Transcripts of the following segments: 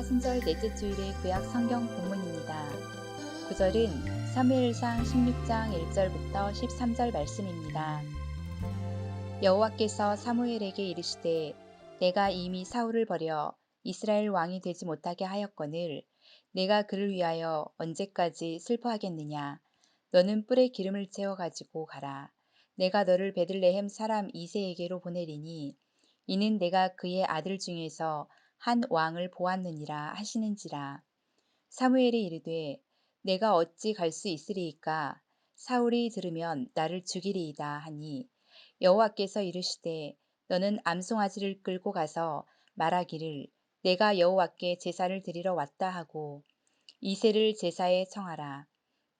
사순절 넷째 주일의 구약 성경 본문입니다. 구절은 사무엘상 16장 1절부터 13절 말씀입니다. 여호와께서 사무엘에게 이르시되 내가 이미 사울을 버려 이스라엘 왕이 되지 못하게 하였거늘 내가 그를 위하여 언제까지 슬퍼하겠느냐 너는 뿔에 기름을 채워 가지고 가라 내가 너를 베들레헴 사람 이세에게로 보내리니 이는 내가 그의 아들 중에서 한 왕을 보았느니라 하시는지라. 사무엘이 이르되 내가 어찌 갈 수 있으리이까? 사울이 들으면 나를 죽이리이다 하니 여호와께서 이르시되 너는 암송아지를 끌고 가서 말하기를 내가 여호와께 제사를 드리러 왔다 하고 이세를 제사에 청하라.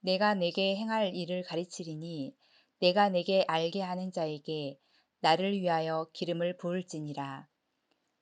내가 내게 행할 일을 가르치리니 내가 내게 알게 하는 자에게 나를 위하여 기름을 부을지니라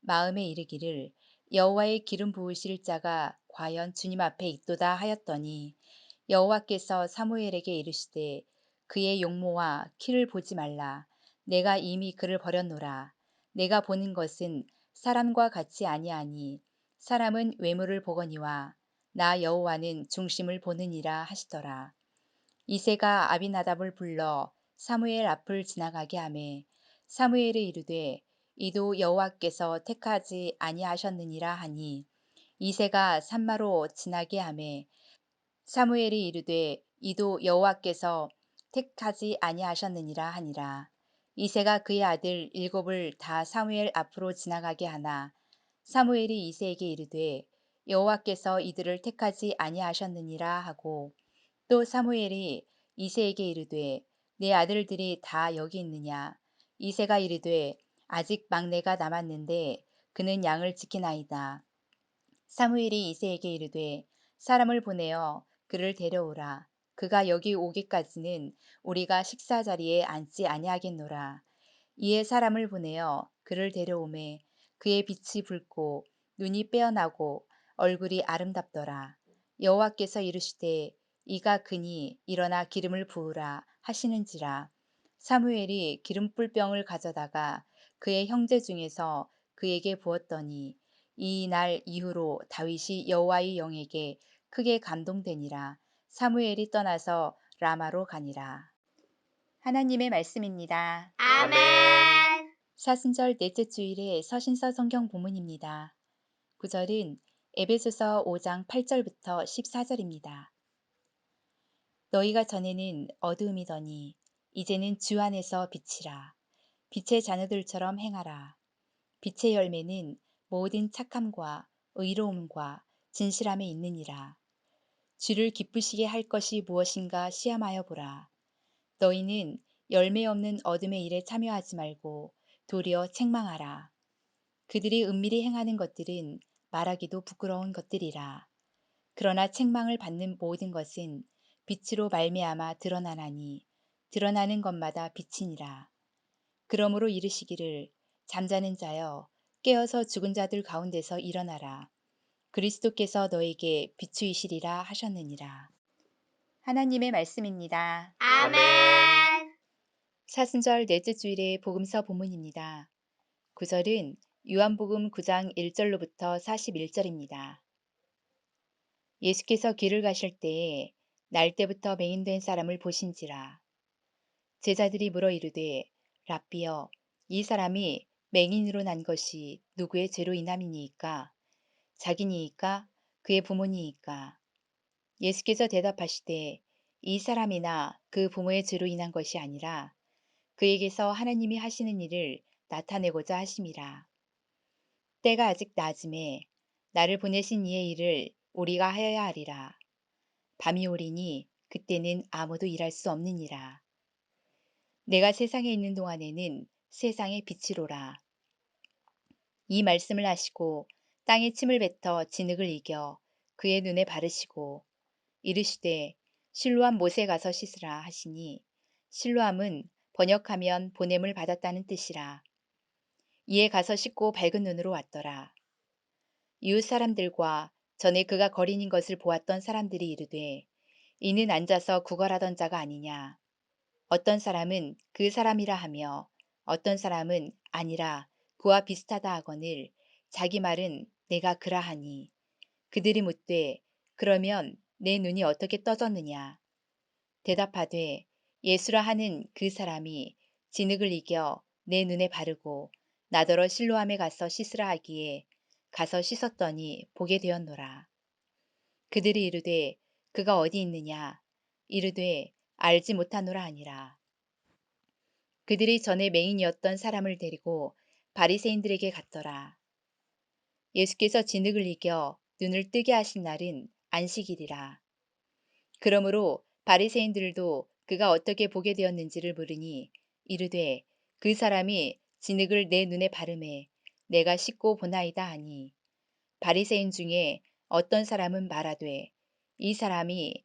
마음에 이르기를 여호와의 기름 부으실 자가 과연 주님 앞에 있도다 하였더니 여호와께서 사무엘에게 이르시되 그의 용모와 키를 보지 말라. 내가 이미 그를 버렸노라. 내가 보는 것은 사람과 같이 아니하니 사람은 외모를 보거니와 나 여호와는 중심을 보느니라 하시더라. 이세가 아비나답을 불러 사무엘 앞을 지나가게 하매 사무엘이 이르되 이도 여호와께서 택하지 아니하셨느니라 하니 이세가 산마로 지나게 하매 사무엘이 이르되 이도 여호와께서 택하지 아니하셨느니라 하니라. 이세가 그의 아들 일곱을 다 사무엘 앞으로 지나가게 하나. 사무엘이 이세에게 이르되 여호와께서 이들을 택하지 아니하셨느니라 하고 또 사무엘이 이세에게 이르되 내 아들들이 다 여기 있느냐. 이세가 이르되 아직 막내가 남았는데 그는 양을 지키나이다. 사무엘이 이세에게 이르되 사람을 보내어 그를 데려오라. 그가 여기 오기까지는 우리가 식사 자리에 앉지 아니하겠노라. 이에 사람을 보내어 그를 데려오매 그의 빛이 붉고 눈이 빼어나고 얼굴이 아름답더라. 여호와께서 이르시되 이가 그니 일어나 기름을 부으라 하시는지라. 사무엘이 기름불병을 가져다가 그의 형제 중에서 그에게 부었더니 이 날 이후로 다윗이 여호와의 영에게 크게 감동되니라. 사무엘이 떠나서 라마로 가니라. 하나님의 말씀입니다. 아멘. 사순절 넷째 주일의 서신서 성경 본문입니다. 구절은 에베소서 5장 8절부터 14절입니다. 너희가 전에는 어두움이더니 이제는 주 안에서 빛이라. 빛의 자녀들처럼 행하라. 빛의 열매는 모든 착함과 의로움과 진실함에 있느니라. 주를 기쁘시게 할 것이 무엇인가 시험하여 보라. 너희는 열매 없는 어둠의 일에 참여하지 말고 도리어 책망하라. 그들이 은밀히 행하는 것들은 말하기도 부끄러운 것들이라. 그러나 책망을 받는 모든 것은 빛으로 말미암아 드러나나니 드러나는 것마다 빛이니라. 그러므로 이르시기를 잠자는 자여 깨어서 죽은 자들 가운데서 일어나라. 그리스도께서 너에게 비추이시리라 하셨느니라. 하나님의 말씀입니다. 아멘. 사순절 넷째 주일의 복음서 본문입니다. 구절은 요한복음 9장 1절로부터 41절입니다. 예수께서 길을 가실 때에 날 때부터 맹인된 사람을 보신지라. 제자들이 물어 이르되 라비여 이 사람이 맹인으로 난 것이 누구의 죄로 인함이니이까 자기니이까 그의 부모니이까 예수께서 대답하시되 이 사람이나 그 부모의 죄로 인한 것이 아니라 그에게서 하나님이 하시는 일을 나타내고자 하심이라. 때가 아직 낮음에 나를 보내신 이의 일을 우리가 하여야 하리라. 밤이 오리니 그때는 아무도 일할 수 없느니라. 내가 세상에 있는 동안에는 세상의 빛이로라. 이 말씀을 하시고 땅에 침을 뱉어 진흙을 이겨 그의 눈에 바르시고 이르시되 실로암 못에 가서 씻으라 하시니 실로암은 번역하면 보냄을 받았다는 뜻이라. 이에 가서 씻고 밝은 눈으로 왔더라. 이웃 사람들과 전에 그가 거린인 것을 보았던 사람들이 이르되 이는 앉아서 구걸하던 자가 아니냐. 어떤 사람은 그 사람이라 하며 어떤 사람은 아니라 그와 비슷하다 하거늘 자기 말은 내가 그라하니 그들이 묻되 그러면 내 눈이 어떻게 떠졌느냐. 대답하되 예수라 하는 그 사람이 진흙을 이겨 내 눈에 바르고 나더러 실로함에 가서 씻으라 하기에 가서 씻었더니 보게 되었노라. 그들이 이르되 그가 어디 있느냐 이르되 알지 못하노라 하니라. 그들이 전에 맹인이었던 사람을 데리고 바리새인들에게 갔더라. 예수께서 진흙을 이겨 눈을 뜨게 하신 날은 안식일이라. 그러므로 바리새인들도 그가 어떻게 보게 되었는지를 물으니 이르되 그 사람이 진흙을 내 눈에 바르매 내가 씻고 보나이다 하니 바리새인 중에 어떤 사람은 말하되 이 사람이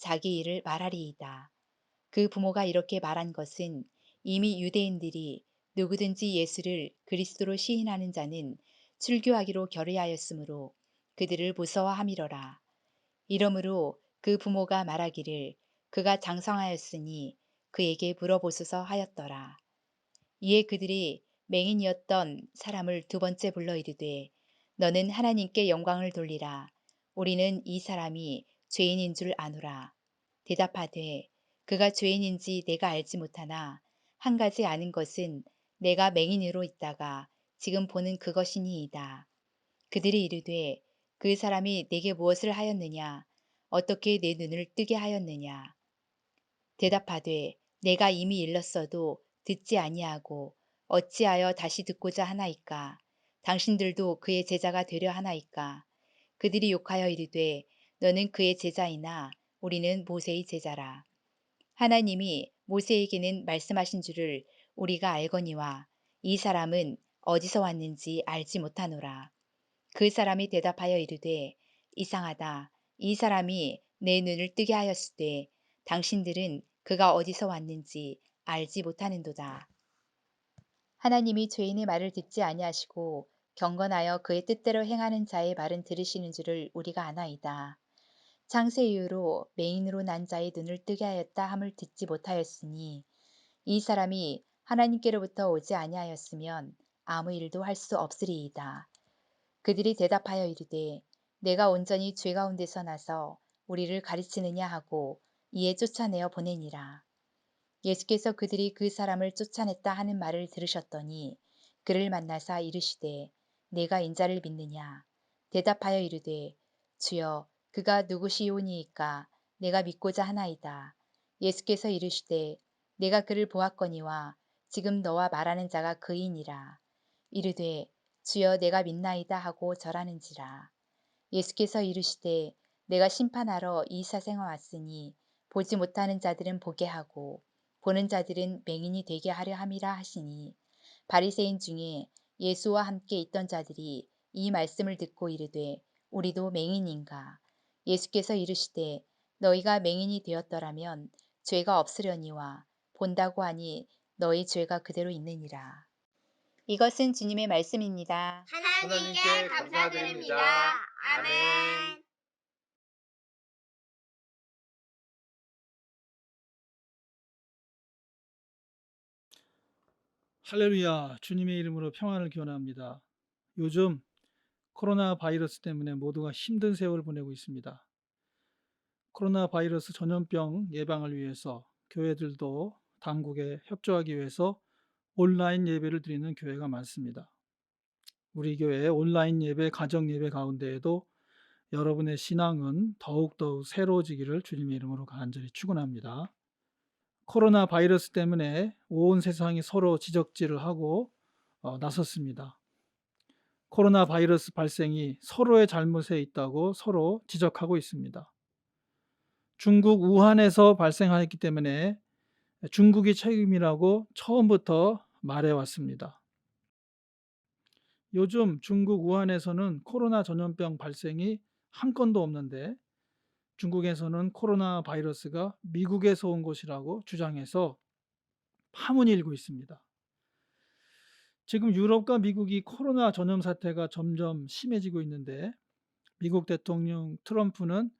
자기 일을 말하리이다. 그 부모가 이렇게 말한 것은 이미 유대인들이 누구든지 예수를 그리스도로 시인하는 자는 출교하기로 결의하였으므로 그들을 무서워함이러라. 이러므로 그 부모가 말하기를 그가 장성하였으니 그에게 물어보소서 하였더라. 이에 그들이 맹인이었던 사람을 두 번째 불러 이르되 너는 하나님께 영광을 돌리라. 우리는 이 사람이 죄인인 줄 아노라. 대답하되 그가 죄인인지 내가 알지 못하나 한 가지 아는 것은 내가 맹인으로 있다가 지금 보는 그것이니이다. 그들이 이르되 그 사람이 내게 무엇을 하였느냐 어떻게 내 눈을 뜨게 하였느냐 대답하되 내가 이미 일렀어도 듣지 아니하고 어찌하여 다시 듣고자 하나이까 당신들도 그의 제자가 되려 하나이까 그들이 욕하여 이르되 너는 그의 제자이나 우리는 모세의 제자라 하나님이 모세에게는 말씀하신 줄을 우리가 알거니와 이 사람은 어디서 왔는지 알지 못하노라 그 사람이 대답하여 이르되 이상하다. 이 사람이 내 눈을 뜨게 하였을 때 당신들은 그가 어디서 왔는지 알지 못하는도다. 하나님이 죄인의 말을 듣지 아니하시고 경건하여 그의 뜻대로 행하는 자의 말은 들으시는 줄을 우리가 아나이다. 창세 이후로 맹인으로 난 자의 눈을 뜨게 하였다 함을 듣지 못하였으니 이 사람이 하나님께로부터 오지 아니하였으면 아무 일도 할 수 없으리이다. 그들이 대답하여 이르되 내가 온전히 죄 가운데서 나서 우리를 가르치느냐 하고 이에 쫓아내어 보내니라. 예수께서 그들이 그 사람을 쫓아냈다 하는 말을 들으셨더니 그를 만나사 이르시되 내가 인자를 믿느냐 대답하여 이르되 주여 그가 누구시오니이까 내가 믿고자 하나이다. 예수께서 이르시되 내가 그를 보았거니와 지금 너와 말하는 자가 그이니라. 이르되 주여 내가 믿나이다 하고 절하는지라. 예수께서 이르시되 내가 심판하러 이 사생에 왔으니 보지 못하는 자들은 보게 하고 보는 자들은 맹인이 되게 하려 함이라 하시니 바리새인 중에 예수와 함께 있던 자들이 이 말씀을 듣고 이르되 우리도 맹인인가 예수께서 이르시되 너희가 맹인이 되었더라면 죄가 없으려니와 본다고 하니 너희 죄가 그대로 있느니라. 이것은 주님의 말씀입니다. 하나님께, 감사드립니다. 아멘. 할렐루야 주님의 이름으로 평안을 기원합니다. 요즘 코로나 바이러스 때문에 모두가 힘든 세월을 보내고 있습니다. 코로나 바이러스 전염병 예방을 위해서 교회들도 당국에 협조하기 위해서 온라인 예배를 드리는 교회가 많습니다. 우리 교회 온라인 예배, 가정 예배 가운데에도 여러분의 신앙은 더욱더욱 새로워지기를 주님의 이름으로 간절히 축원합니다. 코로나 바이러스 때문에 온 세상이 서로 지적질을 하고 어, 나섰습니다. 코로나 바이러스 발생이 서로의 잘못에 있다고 서로 지적하고 있습니다. 중국 우한에서 발생하였기 때문에 중국이 책임이라고 처음부터 말해왔습니다. 요즘 중국 우한에서는 코로나 전염병 발생이 한 건도 없는데 중국에서는 코로나 바이러스가 미국에서 온 것이라고 주장해서 파문이 일고 있습니다. 지금 유럽과 미국이 코로나 전염 사태가 점점 심해지고 있는데 미국 대통령 트럼프는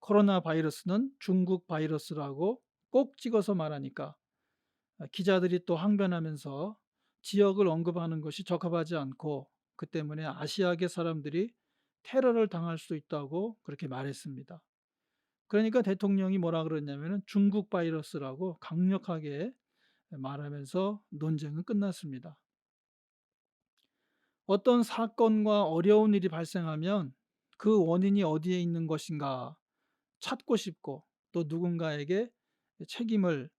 코로나 바이러스는 중국 바이러스라고 꼭 찍어서 말하니까 기자들이 또 항변하면서 지역을 언급하는 것이 적합하지 않고 그 때문에 아시아계 사람들이 테러를 당할 수도 있다고 그렇게 말했습니다. 그러니까 대통령이 뭐라 그랬냐면은 중국 바이러스라고 강력하게 말하면서 논쟁은 끝났습니다. 어떤 사건과 어려운 일이 발생하면 그 원인이 어디에 있는 것인가 찾고 싶고 또 누군가에게 책임을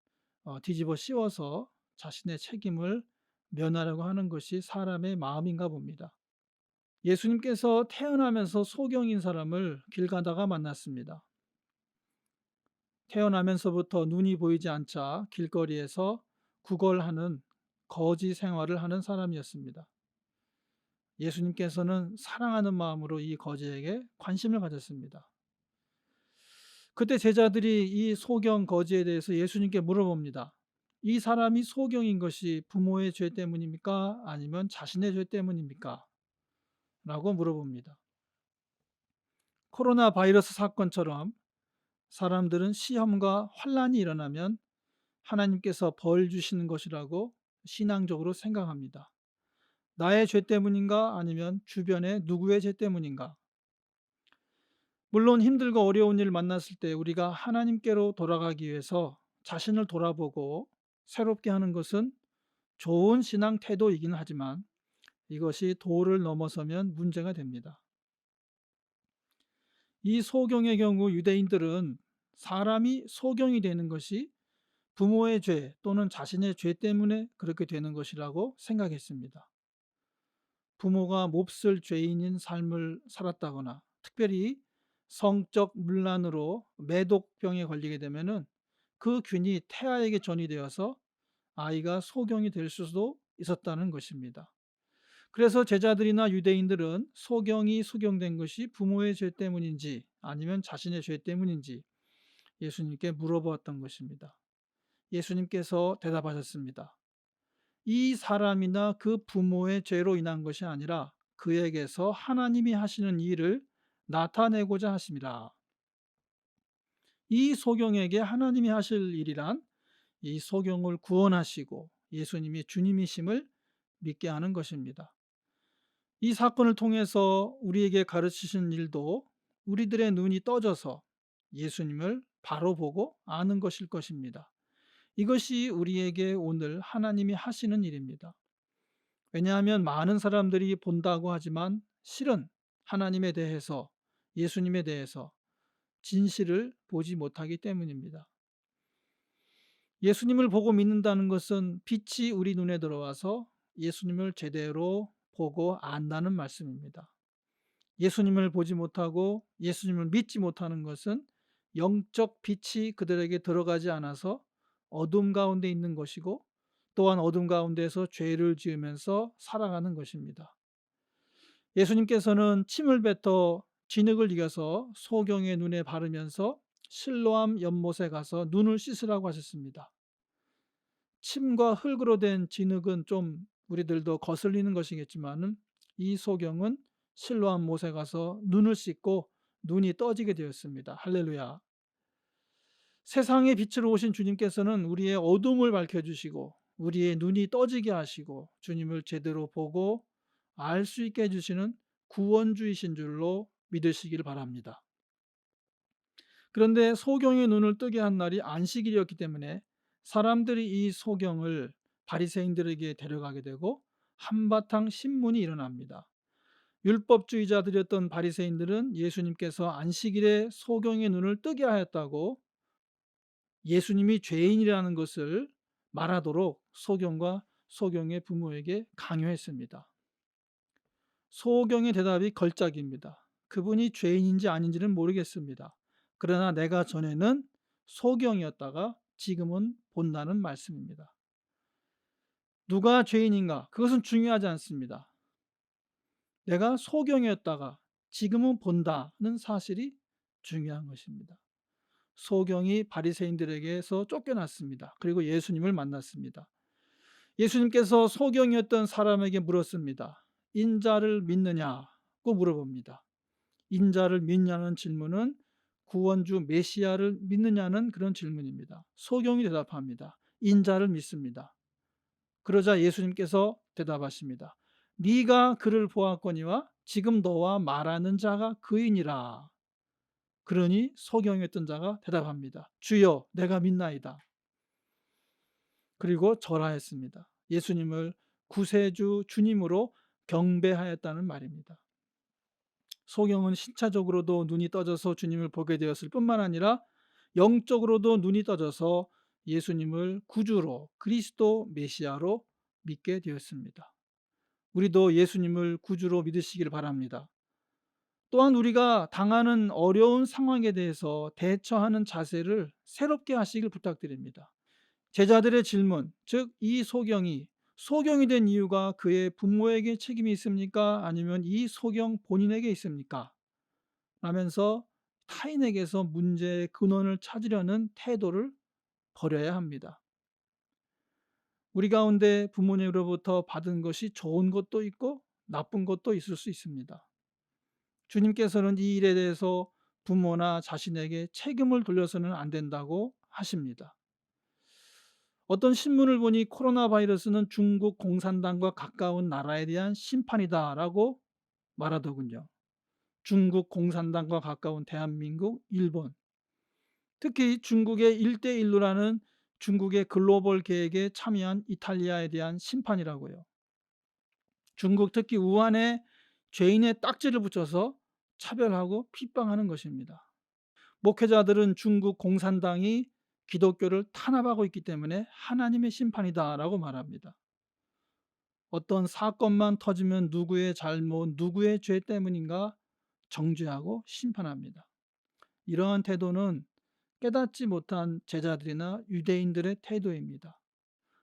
어, 뒤집어 씌워서 자신의 책임을 면하려고 하는 것이 사람의 마음인가 봅니다. 예수님께서 태어나면서 소경인 사람을 길 가다가 만났습니다. 태어나면서부터 눈이 보이지 않자 길거리에서 구걸하는 거지 생활을 하는 사람이었습니다. 예수님께서는 사랑하는 마음으로 이 거지에게 관심을 가졌습니다. 그때 제자들이 이 소경 거지에 대해서 예수님께 물어봅니다. 이 사람이 소경인 것이 부모의 죄 때문입니까? 아니면 자신의 죄 때문입니까? 라고 물어봅니다. 코로나 바이러스 사건처럼 사람들은 시험과 환란이 일어나면 하나님께서 벌 주시는 것이라고 신앙적으로 생각합니다. 나의 죄 때문인가 아니면 주변의 누구의 죄 때문인가? 물론 힘들고 어려운 일 만났을 때 우리가 하나님께로 돌아가기 위해서 자신을 돌아보고 새롭게 하는 것은 좋은 신앙 태도이긴 하지만 이것이 도를 넘어서면 문제가 됩니다. 이 소경의 경우 유대인들은 사람이 소경이 되는 것이 부모의 죄 또는 자신의 죄 때문에 그렇게 되는 것이라고 생각했습니다. 부모가 몹쓸 죄인인 삶을 살았다거나 특별히 성적 문란으로 매독병에 걸리게 되면은 그 균이 태아에게 전이되어서 아이가 소경이 될 수도 있었다는 것입니다. 그래서 제자들이나 유대인들은 소경이 소경된 것이 부모의 죄 때문인지 아니면 자신의 죄 때문인지 예수님께 물어보았던 것입니다. 예수님께서 대답하셨습니다. 이 사람이나 그 부모의 죄로 인한 것이 아니라 그에게서 하나님이 하시는 일을 나타내고자 하십니다. 이 소경에게 하나님이 하실 일이란 이 소경을 구원하시고 예수님이 주님이심을 믿게 하는 것입니다. 이 사건을 통해서 우리에게 가르치신 일도 우리들의 눈이 떠져서 예수님을 바로 보고 아는 것일 것입니다. 이것이 우리에게 오늘 하나님이 하시는 일입니다. 왜냐하면 많은 사람들이 본다고 하지만 실은 하나님에 대해서 예수님에 대해서 진실을 보지 못하기 때문입니다. 예수님을 보고 믿는다는 것은 빛이 우리 눈에 들어와서 예수님을 제대로 보고 안다는 말씀입니다. 예수님을 보지 못하고 예수님을 믿지 못하는 것은 영적 빛이 그들에게 들어가지 않아서 어둠 가운데 있는 것이고 또한 어둠 가운데서 죄를 지으면서 살아가는 것입니다. 예수님께서는 침을 뱉어 진흙을 이겨서 소경의 눈에 바르면서 실로암 연못에 가서 눈을 씻으라고 하셨습니다. 침과 흙으로 된 진흙은 좀 우리들도 거슬리는 것이겠지만은 이 소경은 실로암 못에 가서 눈을 씻고 눈이 떠지게 되었습니다. 할렐루야. 세상의 빛으로 오신 주님께서는 우리의 어둠을 밝혀주시고 우리의 눈이 떠지게 하시고 주님을 제대로 보고 알 수 있게 해주시는 구원주이신 줄로 믿으시길 바랍니다. 그런데 소경의 눈을 뜨게 한 날이 안식일이었기 때문에 사람들이 이 소경을 바리새인들에게 데려가게 되고 한바탕 신문이 일어납니다. 율법주의자들이었던 바리새인들은 예수님께서 안식일에 소경의 눈을 뜨게 하였다고 예수님이 죄인이라는 것을 말하도록 소경과 소경의 부모에게 강요했습니다. 소경의 대답이 걸작입니다. 그분이 죄인인지 아닌지는 모르겠습니다. 그러나 내가 전에는 소경이었다가 지금은 본다는 말씀입니다. 누가 죄인인가? 그것은 중요하지 않습니다. 내가 소경이었다가 지금은 본다는 사실이 중요한 것입니다. 소경이 바리새인들에게서 쫓겨났습니다. 그리고 예수님을 만났습니다. 예수님께서 소경이었던 사람에게 물었습니다. 인자를 믿느냐고 물어봅니다. 인자를 믿냐는 질문은 구원주 메시아를 믿느냐는 그런 질문입니다. 소경이 대답합니다. 인자를 믿습니다. 그러자 예수님께서 대답하십니다. 네가 그를 보았거니와 지금 너와 말하는 자가 그이니라. 그러니 소경이었던 자가 대답합니다. 주여 내가 믿나이다. 그리고 절하했습니다. 예수님을 구세주 주님으로 경배하였다는 말입니다. 소경은 신차적으로도 눈이 떠져서 주님을 보게 되었을 뿐만 아니라 영적으로도 눈이 떠져서 예수님을 구주로 그리스도 메시아로 믿게 되었습니다. 우리도 예수님을 구주로 믿으시길 바랍니다. 또한 우리가 당하는 어려운 상황에 대해서 대처하는 자세를 새롭게 하시길 부탁드립니다. 제자들의 질문, 즉 이 소경이 소경이 된 이유가 그의 부모에게 책임이 있습니까? 아니면 이 소경 본인에게 있습니까? 라면서 타인에게서 문제의 근원을 찾으려는 태도를 버려야 합니다. 우리 가운데 부모님으로부터 받은 것이 좋은 것도 있고 나쁜 것도 있을 수 있습니다. 주님께서는 이 일에 대해서 부모나 자신에게 책임을 돌려서는 안 된다고 하십니다. 어떤 신문을 보니 코로나 바이러스는 중국 공산당과 가까운 나라에 대한 심판이다라고 말하더군요. 중국 공산당과 가까운 대한민국, 일본. 특히 중국의 1대1로라는 중국의 글로벌 계획에 참여한 이탈리아에 대한 심판이라고요. 중국 특히 우한에 죄인의 딱지를 붙여서 차별하고 핍박하는 것입니다. 목회자들은 중국 공산당이 기독교를 탄압하고 있기 때문에 하나님의 심판이다라고 말합니다. 어떤 사건만 터지면 누구의 잘못, 누구의 죄 때문인가 정죄하고 심판합니다. 이러한 태도는 깨닫지 못한 제자들이나 유대인들의 태도입니다.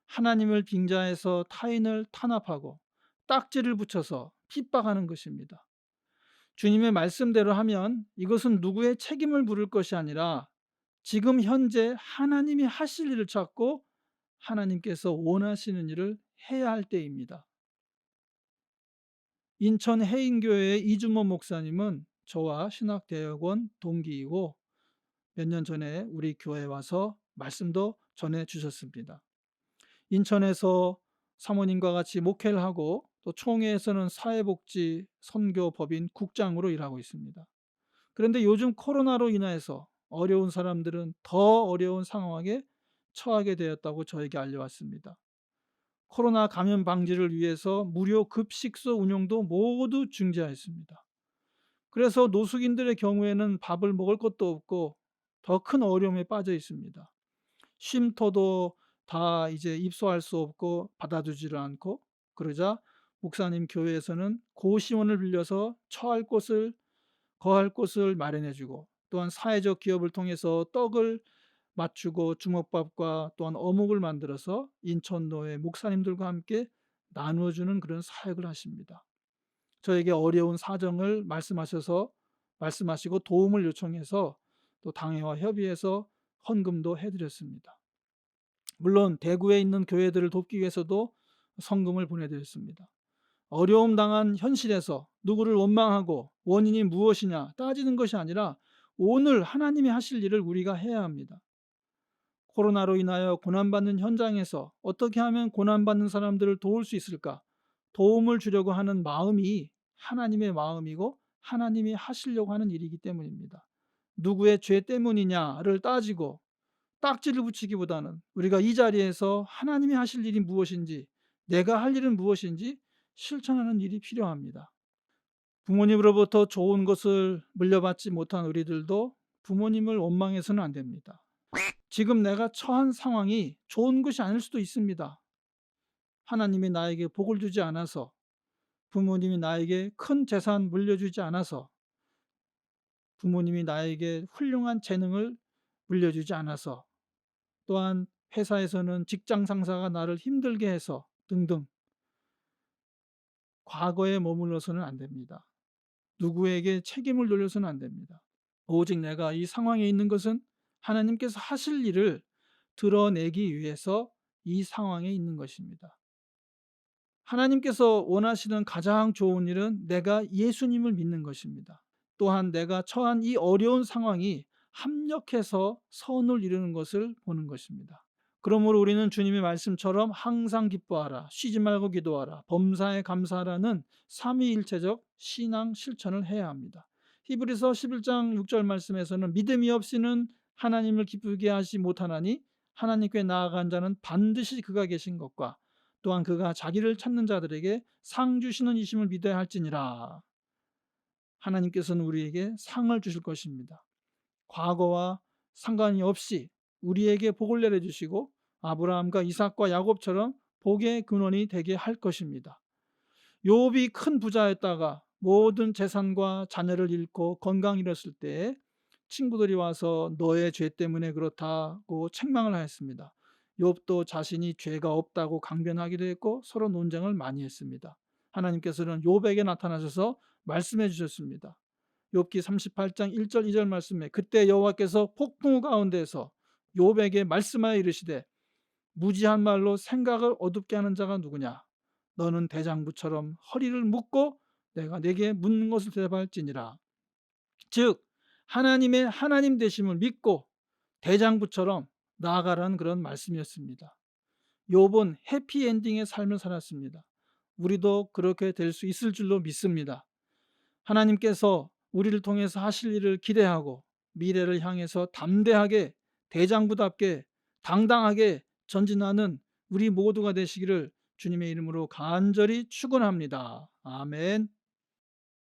하나님을 빙자해서 타인을 탄압하고 딱지를 붙여서 핍박하는 것입니다. 주님의 말씀대로 하면 이것은 누구의 책임을 물을 것이 아니라 지금 현재 하나님이 하실 일을 찾고 하나님께서 원하시는 일을 해야 할 때입니다. 인천 해인교회의 이주모 목사님은 저와 신학대학원 동기이고 몇 년 전에 우리 교회에 와서 말씀도 전해 주셨습니다. 인천에서 사모님과 같이 목회를 하고 또 총회에서는 사회복지 선교법인 국장으로 일하고 있습니다. 그런데 요즘 코로나로 인해서 어려운 사람들은 더 어려운 상황에 처하게 되었다고 저에게 알려왔습니다. 코로나 감염 방지를 위해서 무료 급식소 운영도 모두 중지하였습니다. 그래서 노숙인들의 경우에는 밥을 먹을 것도 없고 더 큰 어려움에 빠져 있습니다. 쉼터도 다 이제 입소할 수 없고 받아주지를 않고 그러자 목사님 교회에서는 고시원을 빌려서 처할 곳을 거할 곳을 마련해 주고 또한 사회적 기업을 통해서 떡을 맞추고 주먹밥과 또한 어묵을 만들어서 인천노회 목사님들과 함께 나누어 주는 그런 사역을 하십니다. 저에게 어려운 사정을 말씀하셔서 말씀하시고 도움을 요청해서 또 당회와 협의해서 헌금도 해드렸습니다. 물론 대구에 있는 교회들을 돕기 위해서도 성금을 보내드렸습니다. 어려움 당한 현실에서 누구를 원망하고 원인이 무엇이냐 따지는 것이 아니라 오늘 하나님이 하실 일을 우리가 해야 합니다. 코로나로 인하여 고난받는 현장에서 어떻게 하면 고난받는 사람들을 도울 수 있을까? 도움을 주려고 하는 마음이 하나님의 마음이고 하나님이 하시려고 하는 일이기 때문입니다. 누구의 죄 때문이냐를 따지고 딱지를 붙이기보다는 우리가 이 자리에서 하나님이 하실 일이 무엇인지 내가 할 일은 무엇인지 실천하는 일이 필요합니다. 부모님으로부터 좋은 것을 물려받지 못한 우리들도 부모님을 원망해서는 안 됩니다. 지금 내가 처한 상황이 좋은 것이 아닐 수도 있습니다. 하나님이 나에게 복을 주지 않아서 부모님이 나에게 큰 재산 물려주지 않아서 부모님이 나에게 훌륭한 재능을 물려주지 않아서 또한 회사에서는 직장 상사가 나를 힘들게 해서 등등 과거에 머물러서는 안 됩니다. 누구에게 책임을 돌려서는 안 됩니다. 오직 내가 이 상황에 있는 것은 하나님께서 하실 일을 드러내기 위해서 이 상황에 있는 것입니다. 하나님께서 원하시는 가장 좋은 일은 내가 예수님을 믿는 것입니다. 또한 내가 처한 이 어려운 상황이 합력해서 선을 이루는 것을 보는 것입니다. 그러므로 우리는 주님의 말씀처럼 항상 기뻐하라, 쉬지 말고 기도하라, 범사에 감사하라는 삼위일체적 신앙 실천을 해야 합니다. 히브리서 11장 6절 말씀에서는 믿음이 없이는 하나님을 기쁘게 하지 못하나니 하나님께 나아간 자는 반드시 그가 계신 것과 또한 그가 자기를 찾는 자들에게 상 주시는 이심을 믿어야 할지니라. 하나님께서는 우리에게 상을 주실 것입니다. 과거와 상관이 없이 우리에게 복을 내려 주시고 아브라함과 이삭과 야곱처럼 복의 근원이 되게 할 것입니다. 욥이 큰 부자였다가 모든 재산과 자녀를 잃고 건강 잃었을 때 친구들이 와서 너의 죄 때문에 그렇다고 책망을 하였습니다. 욥도 자신이 죄가 없다고 강변하기도 했고 서로 논쟁을 많이 했습니다. 하나님께서는 욥에게 나타나셔서 말씀해 주셨습니다. 욥기 38장 1절 2절 말씀에 그때 여호와께서 폭풍 가운데서 욥에게 말씀하여 이르시되 무지한 말로 생각을 어둡게 하는 자가 누구냐 너는 대장부처럼 허리를 묶고 내가 내게 묻는 것을 대답할지니라 즉 하나님의 하나님 되심을 믿고 대장부처럼 나아가라는 그런 말씀이었습니다. 욥은 해피엔딩의 삶을 살았습니다. 우리도 그렇게 될 수 있을 줄로 믿습니다. 하나님께서 우리를 통해서 하실 일을 기대하고 미래를 향해서 담대하게 대장부답게 당당하게 전진하는 우리 모두가 되시기를 주님의 이름으로 간절히 축원합니다. 아멘.